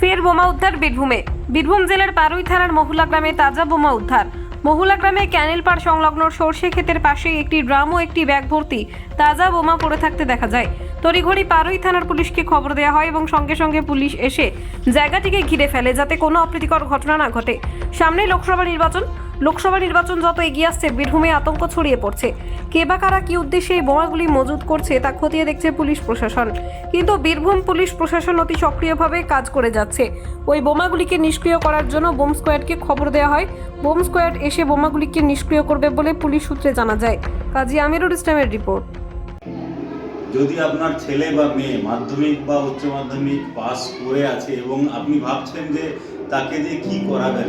ফের বোমা উদ্ধার বীরভূমে। বীরভূম জেলার পারুই থানার মহুলা গ্রামে তাজা বোমা উদ্ধার। মহুলা গ্রামে ক্যানেল পাড় সংলগ্ন সর্ষে ক্ষেতের পাশে একটি ড্রাম ও একটি ব্যাগ ভর্তি তাজা বোমা পড়ে থাকতে দেখা যায়। তড়িঘড়ি পারুই থানার পুলিশকে খবর দেওয়া হয় এবং সঙ্গে সঙ্গে পুলিশ এসে জায়গাটিকে ঘিরে ফেলে যাতে কোনো অপ্রীতিকর ঘটনা না ঘটে। সামনে লোকসভা নির্বাচন লোকসভা নির্বাচন যত এগিয়ে আসছে, বীরভূমে আতঙ্ক ছড়িয়ে পড়ছে। কে বা কারা কি উদ্দেশ্যে এই বোমাগুলি মজুত করছে, তা খতিয়ে দেখছে পুলিশ প্রশাসন। কিন্তু বীরভূম পুলিশ প্রশাসন অতি সক্রিয়ভাবে কাজ করে যাচ্ছে। ওই বোমাগুলিকে নিষ্ক্রিয় করার জন্য বোম স্কোয়াডকে খবর দেওয়া হয়। বোম স্কোয়াড এসে বোমাগুলিকে নিষ্ক্রিয় করবে বলে পুলিশ সূত্রে জানা যায়। কাজী আমিরুল ইসলামের রিপোর্ট। যদি আপনার ছেলে বা মেয়ে মাধ্যমিক বা উচ্চ মাধ্যমিক পাস করে আছে এবং আপনি ভাবছেন যে তাকে দিয়ে কি করাবেন